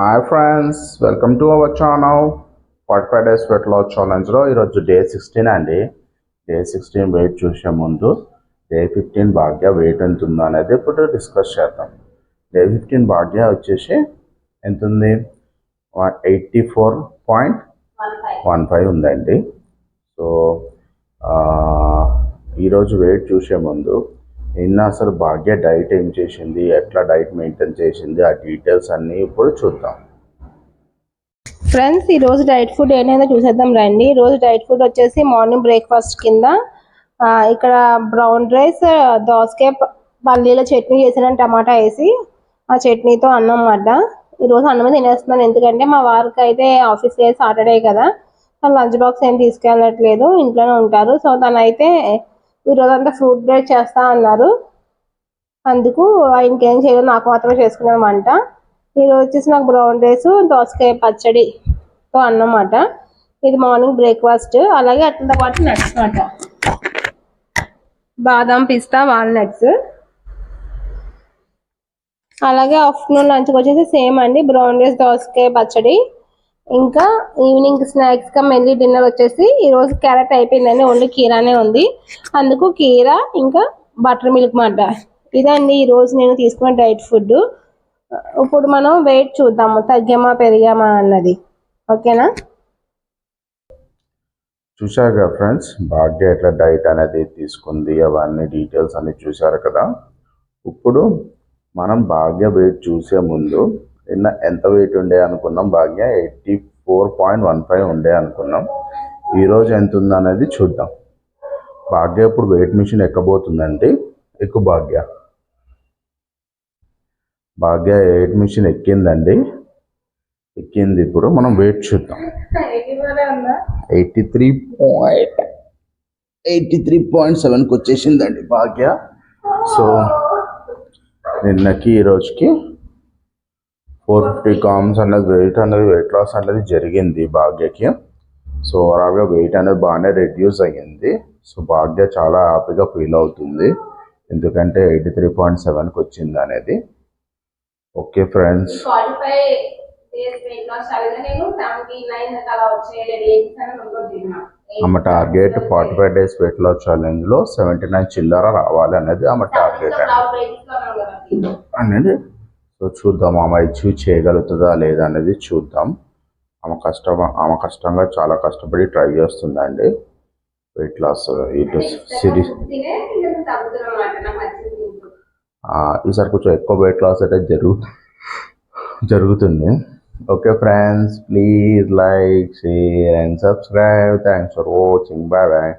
Hi friends welcome to our channel forty five days weight loss ఛాలెంజ్లో ఈరోజు day sixteen అండి. Day sixteen weight చూసే ముందు day fifteen భాగ్య wait ఎంత ఉందో అనేది ఇప్పుడు డిస్కస్ చేద్దాం. డే ఫిఫ్టీన్ భాగ్య వచ్చేసి ఎంత ఉంది eighty four point one five ఉందండి సో ఈరోజు వెయిట్ చూసే ముందు నిన్న అసలు భాగ్య డైట్ ఏం చేసింది? ఎట్లా డైట్ మెయింటైన్ చేసింది? ఆ డీటెయిల్స్ అన్నీ ఇప్పుడు చూద్దాం. ఫ్రెండ్స్ ఈ రోజు డైట్ ఫుడ్ ఏంటంటే చూసేద్దాం రండి. ఈ రోజు డైట్ ఫుడ్ వచ్చేసి మార్నింగ్ బ్రేక్ఫాస్ట్ కింద ఇక్కడ బ్రౌన్ రైస్ దోసకాయ పల్లీల చట్నీ చేసిన టమాటా వేసి ఆ చట్నీతో అన్నం అన్నమాట ఈరోజు రోజు అన్నం తినేస్తున్నాను ఎందుకంటే మా వారికి అయితే ఆఫీస్ డే సాటర్డే కదా. తను లంచ్ బాక్స్ ఏం తీసుకెళ్ళట్లేదు. ఇంట్లోనే ఉంటారు. సో తను ఈరోజు ఈ రోజు అంతా ఫ్రూట్ బ్రేక్ చేస్తా అన్నారు. అందుకు ఇంకేం చేయలేదు నాకు మాత్రమే చేసుకున్నాను వంట. ఈ రోజు వచ్చేసి నాకు బ్రౌన్ రైస్ దోసకాయ పచ్చడితో అన్నమాట. ఇది మార్నింగ్ బ్రేక్ఫాస్ట్ అలాగే అట్లతో పాటు నట్స్ అన్నమాట. బాదం పిస్తా వాల్నట్స్ అలాగే ఆఫ్టర్నూన్ లంచ్కి వచ్చేసి సేమ్ అండి. బ్రౌన్ రైస్ దోసకాయ పచ్చడి. ఇంకా ఈవినింగ్ స్నాక్స్గా మెల్లి డిన్నర్ వచ్చేసి ఈ రోజు క్యారెట్ అయిపోయిందండి ఓన్లీ కీరానే ఉంది. అందుకు కీరా ఇంకా బటర్ మిల్క్ మాట ఇదండి ఈ రోజు నేను తీసుకున్న డైట్ ఫుడ్ ఇప్పుడు మనం వెయిట్ చూద్దాము తగ్గామా పెరిగామా అన్నది. ఓకేనా? చూశారు కదా ఫ్రెండ్స్ భాగ్య ఎట్లా డైట్ అనేది తీసుకుంది అవన్నీ డీటెయిల్స్ అన్ని చూశారు కదా. ఇప్పుడు మనం భాగ్య వెయిట్ చూసే ముందు నిన్న ఎంత వెయిట్ ఉండే అనుకున్నాం Bhagya eighty four point one five ఉండే అనుకున్నాం. ఈరోజు ఎంత ఉందనేది చూద్దాం. భాగ్య ఇప్పుడు వెయిట్ మిషన్ ఎక్కబోతుందండి ఎక్కువ భాగ్య. భాగ్య వెయిట్ మిషన్ ఎక్కిందండి. ఎక్కింది ఇప్పుడు మనం వెయిట్ చూద్దాం. Eighty three point eighty three point సెవెన్కి వచ్చేసిందండి భాగ్య. సో నిన్నకి ఈ ఫోర్ ఫిఫ్టీ కామ్స్ అనేది వెయిట్ అనేది వెయిట్ లాస్ అనేది జరిగింది భాగ్యకి. సో ఓవరాల్గా వెయిట్ అనేది బాగానే రెడ్యూస్ అయ్యింది. సో భాగ్య చాలా హ్యాపీగా ఫీల్ అవుతుంది. ఎందుకంటే ఎయిటీ త్రీ పాయింట్ సెవెన్కి వచ్చింది అనేది. ఓకే ఫ్రెండ్స్ ఛాలెంజ్ ఆమె target forty five days weight loss ఛాలెంజ్లో seventy nine చిల్లర రావాలి అనేది ఆమె టార్గెట్ అనేది సో చూద్దాం ఆమె అచీవ్ చేయగలుగుతుందా లేదా అనేది చూద్దాం. ఆమె కష్టం ఆమె కష్టంగా చాలా కష్టపడి ట్రై చేస్తుందండి. వెయిట్ లాస్ ఇటు సిరీస్ ఈసారి కొంచెం ఎక్కువ వెయిట్ లాస్ అయితే జరుగు జరుగుతుంది. Okay friends please like share and subscribe thanks for watching bye bye